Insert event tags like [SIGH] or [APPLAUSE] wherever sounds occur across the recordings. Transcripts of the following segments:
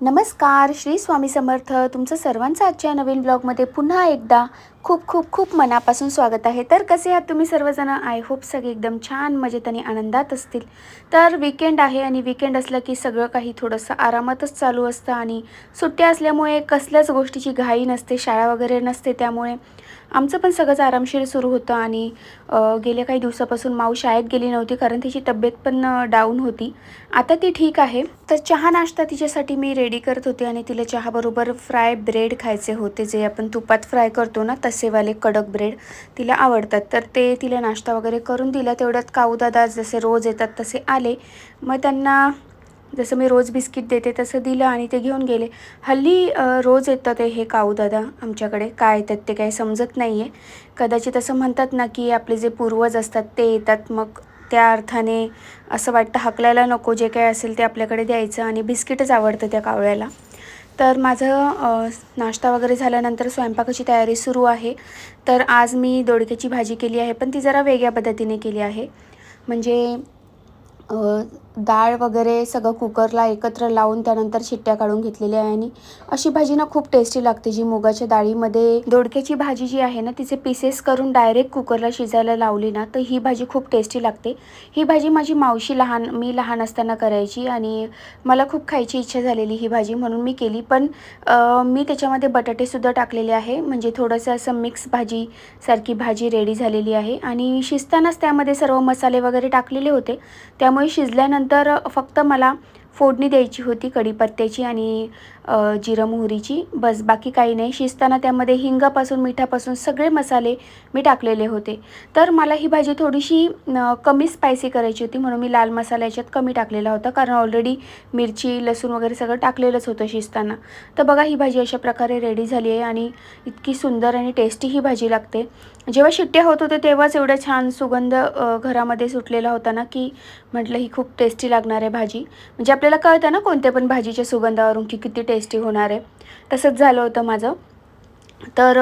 नमस्कार श्री स्वामी समर्थ. तुमचं सर्वांचं आजच्या नवीन ब्लॉगमध्ये पुन्हा एकदा खूप खूप खूप मनापासून स्वागत आहे. तर कसे आहात तुम्ही सर्वजण? आय होप सगळे एकदम छान मजेत आणि आनंदात असतील. तर विकेंड आहे आणि विकेंड असलं की सगळं काही थोडंसं आरामातच चालू असतं आणि सुट्ट्या असल्यामुळे कसल्याच गोष्टीची घाई नसते शाळा वगैरे नसते त्यामुळे आमचं पण सगळंच आरामशीर सुरू होतं आणि गेल्या काही दिवसापासून माऊ शाळेत गेली नव्हती कारण तिची तब्येत पण डाऊन होती. आता ती ठीक आहे. तर चहा नाश्ता तिच्यासाठी मी रेडी करत होते आणि तिला चहाबरोबर फ्राय ब्रेड खायचे होते जे आपण तुपात फ्राय करतो ना तसेवाले कडक ब्रेड तिला आवडतात. तर ते तिला नाश्ता वगैरे करून दिला. तेवढ्यात काऊदादा जसे रोज येतात तसे आले. मग त्यांना जसं मी रोज बिस्किट देते तसं दिलं आणि ते घेऊन गेले. हल्ली रोज येतात ते हे काऊदादा आमच्याकडे. काय येतात ते काही समजत नाही आहे कदाचित असं म्हणतात ना की आपले जे पूर्वज असतात ते येतात. मग त्या अर्थाने असं वाटतं हाकलायला नको. जे काय असेल ते आपल्याकडे द्यायचं आणि बिस्किटच आवडतं त्या कावळ्याला. तर माझं नाश्ता वगैरे झाल्यानंतर स्वयंपाकाची तयारी सुरू आहे. तर आज मी दोडक्याची भाजी केली आहे पण ती जरा वेगळ्या पद्धतीने केली आहे. म्हणजे डाळ वगैरे सगळं कुकरला एकत्र लावून त्यानंतर शिट्ट्या काढून घेतलेल्या आहे आणि अशी भाजी ना खूप टेस्टी लागते. जी मुगाच्या डाळीमध्ये दोडक्याची भाजी जी आहे ना तिचे पीसेस करून डायरेक्ट कुकरला शिजायला लावली ना तर ही भाजी खूप टेस्टी लागते. ही भाजी माझी मावशी लहान मी लहान असताना करायची आणि मला खूप खायची इच्छा झालेली ही भाजी म्हणून मी केली. पण मी त्याच्यामध्ये बटाटेसुद्धा टाकलेले आहे. म्हणजे थोडंसं असं मिक्स भाजी सारखी भाजी रेडी झालेली आहे. आणि शिजतानाच त्यामध्ये सर्व मसाले वगैरे टाकलेले होते. त्यामुळे शिजल्यानंतर फक्त मला फोडणी द्यायची होती कढीपत्त्याची आणि जिरं मोहरीची. बस बाकी काही नाही. शिजताना त्यामध्ये हिंगापासून मिठापासून सगळे मसाले मी टाकलेले होते. तर मला ही भाजी थोडीशी कमी स्पायसी करायची होती. म्हणून मी लाल मसाला याच्यात कमी टाकलेला होता. कारण ऑलरेडी मिरची लसूण वगैरे सगळं टाकलेलंच होतं शिजताना. तर बघा ही भाजी अशा प्रकारे रेडी झाली आहे आणि इतकी सुंदर आणि टेस्टी ही भाजी लागते. जेव्हा शिट्ट्या होत होत्या तेव्हाच एवढा छान सुगंध घरामध्ये सुटलेला होता ना की म्हटलं ही खूप टेस्टी लागणार आहे भाजी. म्हणजे आपल्याला कळतं ना कोणत्या पण भाजीच्या सुगंधावरून की किती टेस्टी होणार आहे. तसंच झालं होतं माझं. तर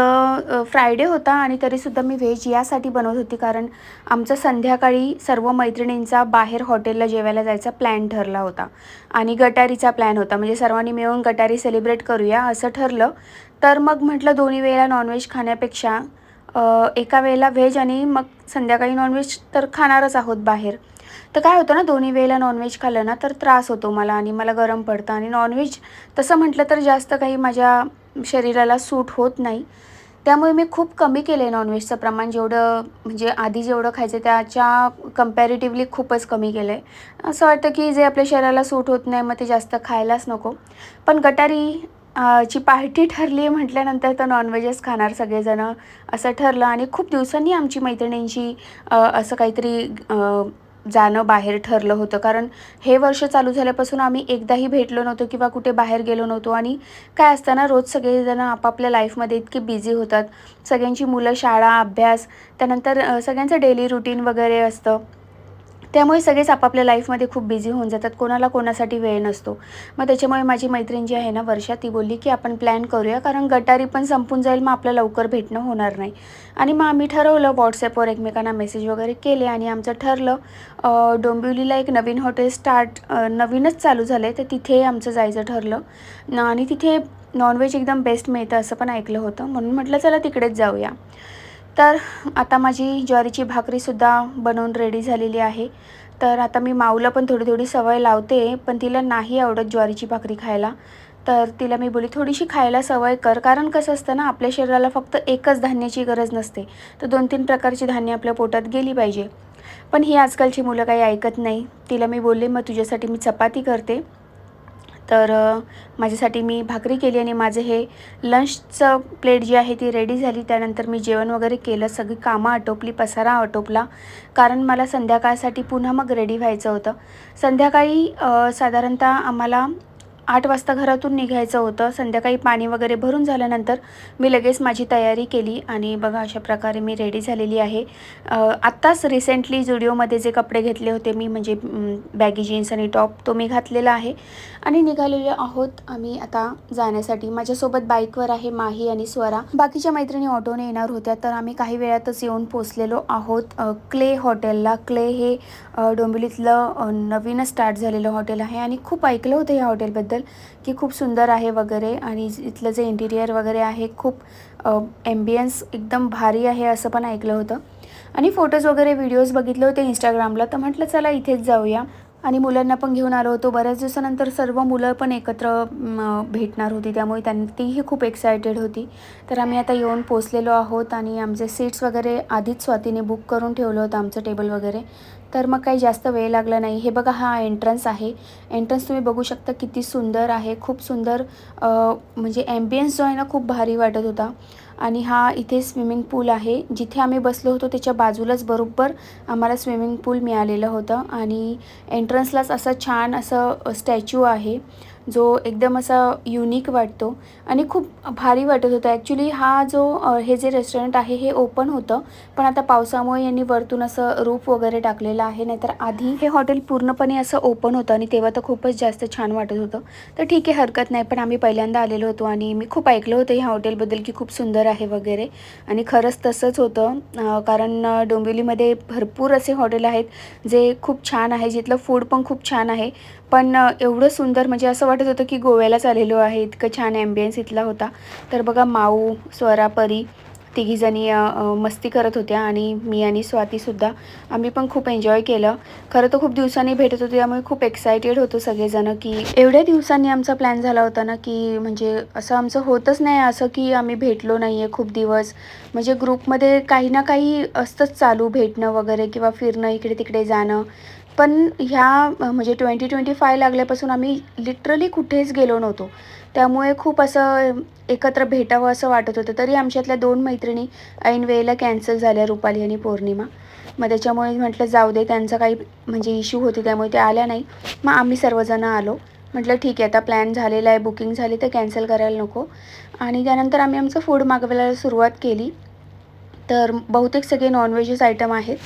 फ्रायडे होता आणि तरीसुद्धा मी व्हेज यासाठी बनवत होती कारण आमचं संध्याकाळी सर्व मैत्रिणींचा बाहेर हॉटेलला जेवायला जायचा प्लॅन ठरला होता. आणि गटारीचा प्लॅन होता. म्हणजे सर्वांनी मिळून गटारी सेलिब्रेट करूया असं ठरलं. तर मग म्हटलं दोन्ही वेळेला नॉनव्हेज खाण्यापेक्षा एका वेळेला व्हेज आणि मग संध्याकाळी नॉनव्हेज तर खाणारच आहोत बाहेर. तर काय होतं ना दोन्ही वेळेला नॉनव्हेज खाल्लं ना तर त्रास होतो मला आणि मला गरम पडतं. आणि नॉनव्हेज तसं म्हटलं तर जास्त काही माझ्या शरीराला सूट होत नाही. त्यामुळे मी खूप कमी केलं आहे नॉनव्हेजचं प्रमाण. जेवढं म्हणजे आधी जेवढं खायचं त्याच्या कम्पॅरेटिव्हली खूपच कमी केलं आहे असं वाटतं की जे आपल्या शरीराला सूट होत नाही मग ते जास्त खायलाच नको. पण गटारी ची पार्टी ठरली म्हटल्यानंतर तर नॉनव्हेजच खाणार सगळेजणं असं ठरलं. आणि खूप दिवसांनी आमची मैत्रिणींची असं काहीतरी जाणं बाहेर ठरलं होतं. कारण हे वर्ष चालू झाल्यापासून आम्ही एकदाही भेटलो नव्हतो किंवा कुठे बाहेर गेलो नव्हतो. आणि काय असताना रोज सगळेजणं आपापल्या लाईफमध्ये इतके बिझी होतात. सगळ्यांची मुलं शाळा अभ्यास त्यानंतर सगळ्यांचं डेली रुटीन वगैरे असतं. त्यामुळे सगळेच आपापल्या लाईफमध्ये खूप बिझी होऊन जातात. कोणाला कोणासाठी वेळ नसतो. मग त्याच्यामुळे माझी मैत्रीण जी आहे ना वर्षा ती बोलली की आपण प्लॅन करूया कारण गटारी पण संपून जाईल मग आपलं लवकर भेटणं होणार नाही. आणि मग आम्ही ठरवलं व्हॉट्सॲपवर एकमेकांना मेसेज वगैरे केले आणि आमचं ठरलं डोंबिवलीला एक नवीन हॉटेल स्टार्ट नवीनच चालू झालं आहे तर तिथे आमचं जायचं ठरलं. आणि तिथे नॉनव्हेज एकदम बेस्ट मिळतं असं पण ऐकलं होतं. म्हणून म्हटलं चला तिकडेच जाऊया. तर आता माझी ज्वारीची भाकरीसुद्धा बनवून रेडी झालेली आहे. तर आता मी माऊला पण थोडी थोडी सवय लावते पण तिला नाही आवडत ज्वारीची भाकरी खायला. तर तिला मी बोली थोडीशी खायला सवय कर. कारण कसं असतं ना आपल्या शरीराला फक्त एकच धान्याची गरज नसते. तर दोन तीन प्रकारची धान्य आपल्या पोटात गेली पाहिजे. पण ही आजकालची मुलं काही ऐकत नाही. तिला मी बोलले मग तुझ्यासाठी मी चपाती करते. तर माझ्यासाठी मी भाकरी केली आणि माझं हे लंचचं प्लेट जी आहे ती रेडी झाली. त्यानंतर मी जेवण वगैरे केलं. सगळी कामं आटोपली पसारा आटोपला. कारण मला संध्याकाळसाठी पुन्हा मग रेडी व्हायचं होतं. संध्याकाळी साधारणतः आम्हाला आठ वाजता घरातून निघायचं होतं. संध्याकाळी पाणी वगैरे भरून झाल्यानंतर मी लगेच माझी तयारी केली आणि बघा अशा प्रकारे मी रेडी झालेली आहे. आत्ताच रिसेंटली जुडिओमध्ये जे कपडे घेतले होते मी म्हणजे बॅगी जीन्स आणि टॉप तो मी घातलेला आहे. आणि निघालेलो आहोत आम्ही आता जाण्यासाठी. माझ्यासोबत बाईकवर आहे माही आणि स्वरा. बाकीच्या मैत्रिणी ऑटोने येणार होत्या तर आम्ही काही वेळातच येऊन पोचलेलो आहोत. क्ले हॉटेलला. क्ले हे डोंबिवलीतलं नवीनच स्टार्ट झालेलं हॉटेल आहे आणि खूप ऐकलं होतं या हॉटेलबद्दल. की खूप सुंदर आहे वगैरे आणि इथलं जे इंटिरियर वगैरे आहे खूप एम्बियन्स एकदम भारी आहे असं पण ऐकलं होतं. आणि फोटोज वगैरे व्हिडिओज बघितले होते इंस्टाग्रामला तर म्हटलं चला इथेच जाऊया. आणि मुलांना पण घेऊन आलो होतो. बऱ्याच दिवसानंतर सर्व मुलं पण एकत्र भेटणार होती. त्यामुळे त्यां तीही खूप एक्सायटेड होती. तर आम्ही आता येऊन पोचलेलो आहोत आणि आमचे सीट्स वगैरे आधीच स्वातीने बुक करून ठेवलं होतं आमचं टेबल वगैरे. तर मग काही जास्त वेळ लागला नाही. हे बघा हा एंट्रन्स आहे. एंट्रन्स तुम्ही बघू शकता किती सुंदर आहे. खूप सुंदर म्हणजे ॲम्बियन्स जो आहे ना खूप भारी वाटत होता. आणि हा इथे स्विमिंग पूल आहे. जिथे आम्ही बसलो होतो त्याच्या बाजूलाच बरोबर आम्हाला स्विमिंग पूल मिळालेलं होतं. आणि एंट्रन्सलाच असं छान असं स्टॅच्यू आहे. जो एकदम असा युनिक वाटतो. आणि खूप भारी वाटत होतं. ॲक्च्युली हा जो हे जे रेस्टॉरंट आहे हे ओपन होतं. पण आता पावसामुळे यांनी वरतून असं रूप वगैरे टाकलेलं आहे. नाहीतर आधी हे हॉटेल पूर्णपणे असं ओपन होतं आणि तेव्हा तर खूपच जास्त छान वाटत होतं. तर ठीक आहे हरकत नाही. पण आम्ही पहिल्यांदा आलेलो होतो आणि मी खूप ऐकलं होतं ह्या हॉटेलबद्दल की खूप सुंदर आहे वगैरे. आणि खरंच तसंच होतं. कारण डोंबिवलीमध्ये भरपूर असे हॉटेल आहेत जे खूप छान आहे. जिथलं फूड पण खूप छान आहे. पण एवढं सुंदर म्हणजे असं वाटत होतं की गोव्यालाच आलेलो आहे इतकं छान ॲम्बियन्स इथला होता. तर बघा माऊ स्वरा परी तिघीजणी मस्ती करत होत्या आणि मी आणि स्वातीसुद्धा आम्ही पण खूप एन्जॉय केलं. खरं तर खूप दिवसांनी भेटत होते त्यामुळे खूप एक्सायटेड होतो सगळेजणं की एवढ्या दिवसांनी आमचा प्लॅन झाला होता ना की म्हणजे असं आमचं होतच नाही असं की आम्ही भेटलो नाही आहे खूप दिवस. म्हणजे ग्रुपमध्ये काही ना काही असतंच चालू भेटणं वगैरे किंवा फिरणं इकडे तिकडे जाणं. पण ह्या म्हणजे ट्वेंटी ट्वेंटी फाय लागल्यापासून आम्ही लिटरली कुठेच गेलो नव्हतो. त्यामुळे खूप असं एकत्र भेटावं असं वाटत होतं. तरी आमच्यातल्या दोन मैत्रिणी ऐन वेळेला कॅन्सल झाल्या रुपाली आणि पौर्णिमा. मग त्याच्यामुळे म्हटलं जाऊ दे त्यांचा काही म्हणजे इश्यू होती त्यामुळे ते आल्या नाही. मग आम्ही सर्वजण आलो. म्हटलं ठीक आहे आता प्लॅन झालेला आहे बुकिंग झाली तर कॅन्सल करायला नको. आणि त्यानंतर आम्ही आमचं फूड मागवायला सुरुवात केली. तर बहुतेक सगळे नॉनव्हेजेस आयटम आहेत.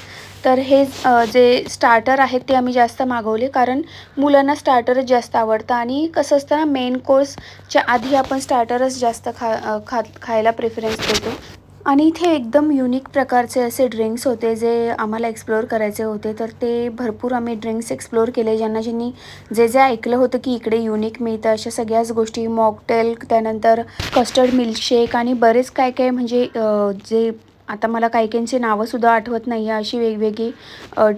तर हे जे स्टार्टर आहेत ते आम्ही जास्त मागवले कारण मुलांना स्टार्टरच जास्त आवडतं आणि कसं असतं ना मेन कोर्सच्या आधी आपण स्टार्टरच जास्त खा खा खायला प्रेफरन्स देतो. आणि इथे एकदम युनिक प्रकारचे असे ड्रिंक्स होते जे आम्हाला एक्सप्लोअर करायचे होते. तर ते भरपूर आम्ही ड्रिंक्स एक्सप्लोअर केले ज्यांना ज्यांनी जे जे ऐकलं होतं की इकडे युनिक मिळतं अशा सगळ्याच गोष्टी मॉकटेल त्यानंतर कस्टर्ड मिल्कशेक आणि बरेच काय काय म्हणजे जे आता मला काही काहींची नावंसुद्धा आठवत नाही आहे अशी वेगवेगळी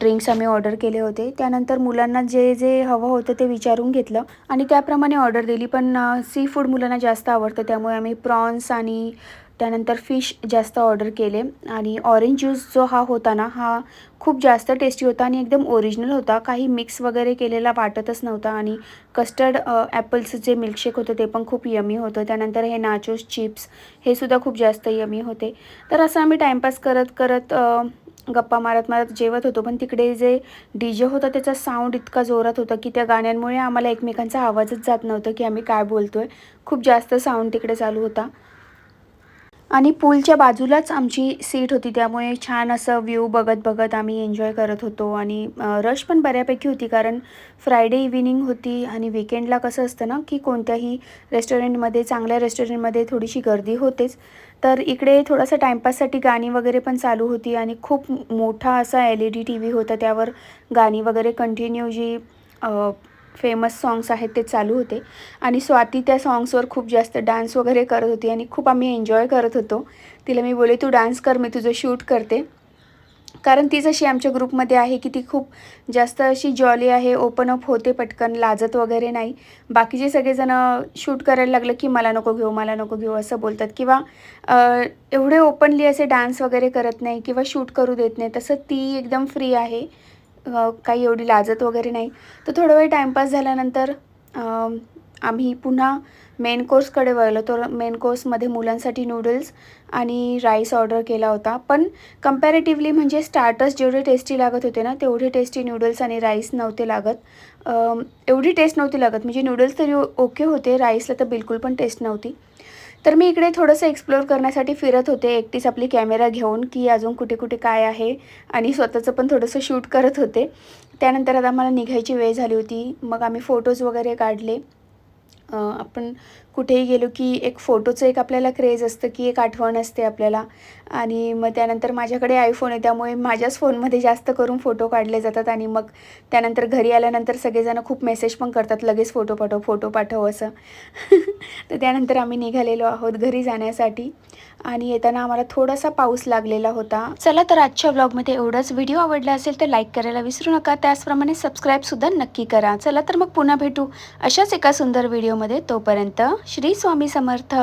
ड्रिंक्स आम्ही ऑर्डर केले होते. त्यानंतर मुलांना जे जे हवं होतं ते विचारून घेतलं आणि त्याप्रमाणे ऑर्डर दिली. पण सी फूड मुलांना जास्त आवडतं. त्यामुळे आम्ही प्रॉन्स आणि त्यानंतर फिश जास्त ऑर्डर केले आणि ऑरेंज ज्यूस जो हा होता ना हा खूप जास्त टेस्टी होता आणि एकदम ओरिजिनल होता. काही मिक्स वगैरे केलेला वाटतच नव्हता आणि कस्टर्ड ॲपल्सचं जे मिल्कशेक होतं ते पण खूप यमी होतं. त्यानंतर हे नाचोस चिप्स हे सुद्धा खूप जास्त यमी होते. तर असं आम्ही टाईमपास करत करत गप्पा मारत मारत जेवत होतो. पण तिकडे जे डी जे होता त्याचा साऊंड इतका जोरात होता की त्या गाण्यांमुळे आम्हाला एकमेकांचा आवाजच जात नव्हतं की आम्ही काय बोलतो आहे खूप जास्त साऊंड तिकडे चालू होता. आणि पूलच्या बाजूलाच आमची सीट होती. त्यामुळे छान असं व्ह्यू बघत बघत आम्ही एन्जॉय करत होतो. आणि रश पण बऱ्यापैकी होती. कारण फ्रायडे इव्हिनिंग होती आणि विकेंडला कसं असतं ना की कोणत्याही रेस्टॉरंटमध्ये चांगल्या रेस्टॉरंटमध्ये थोडीशी गर्दी होतेच. तर इकडे थोडासा टाईमपाससाठी गाणी वगैरे पण चालू होती आणि खूप मोठा असा L E D T V होता. त्यावर गाणी वगैरे कंटिन्यू जी फेमस साँग्स आहेत ते चालू होते. आणि स्वाती त्या साँग्सवर खूप जास्त डान्स वगैरे करत होती आणि खूप आम्ही एन्जॉय करत होतो. तिला मी बोले तू डान्स कर मी तुझं शूट करते. कारण ती जशी आमच्या ग्रुपमध्ये आहे की ती खूप जास्त अशी जॉली आहे ओपन अप होते पटकन लाजत वगैरे नाही. बाकीचे सगळेजण शूट करायला लागलं की मला नको घेऊ मला नको घेऊ असं बोलतात. किंवा एवढे ओपनली असे डान्स वगैरे करत नाही किंवा शूट करू देत नाही तसं ती एकदम फ्री आहे. काही एवढी लाजत वगैरे नाही. तर थोडा वेळ टाईमपास झाल्यानंतर आम्ही पुन्हा मेन कोर्सकडे वळलो. तर मेन कोर्समध्ये मुलांसाठी नूडल्स आणि राईस ऑर्डर केला होता. पण कम्पॅरेटिव्हली म्हणजे स्टार्टर्स जेवढे टेस्टी लागत होते ना तेवढे टेस्टी नूडल्स आणि राईस नव्हते लागत. एवढी टेस्ट नव्हती लागत. म्हणजे नूडल्स तरी ओके होते राईसला तर बिलकुल पण टेस्ट नव्हती. तर मी इकडे थोडंसं एक्सप्लोअर करण्यासाठी फिरत होते. एकटीच आपली कॅमेरा घेऊन की अजून कुठे कुठे काय आहे आणि स्वतःचं पण थोडंसं शूट करत होते. त्यानंतर आता मला निघायची वेळ झाली होती. मग आम्ही फोटोज वगैरे काढले. आपण कुठेही गेलो की एक फोटोचं एक आपल्याला क्रेज असतं की एक आठवण असते आपल्याला. आणि मग त्यानंतर माझ्याकडे आयफोन आहे त्यामुळे माझ्याच फोनमध्ये जास्त करून फोटो काढले जातात आणि मग त्यानंतर घरी आल्यानंतर सगळेजण खूप मेसेज पण करतात लगेच फोटो पाठव फोटो पाठव असं. [LAUGHS] तर त्यानंतर आम्ही निघालेलो आहोत घरी जाण्यासाठी आणि येताना आम्हाला थोडासा पाऊस लागलेला होता. चला तर आजच्या ब्लॉगमध्ये एवढंच. व्हिडिओ आवडला असेल तर लाईक करायला विसरू नका. त्याचप्रमाणे सबस्क्राईबसुद्धा नक्की करा. चला तर मग पुन्हा भेटू अशाच एका सुंदर व्हिडिओ व्हिडिओमध्ये तोपर्यंत श्री स्वामी समर्थ.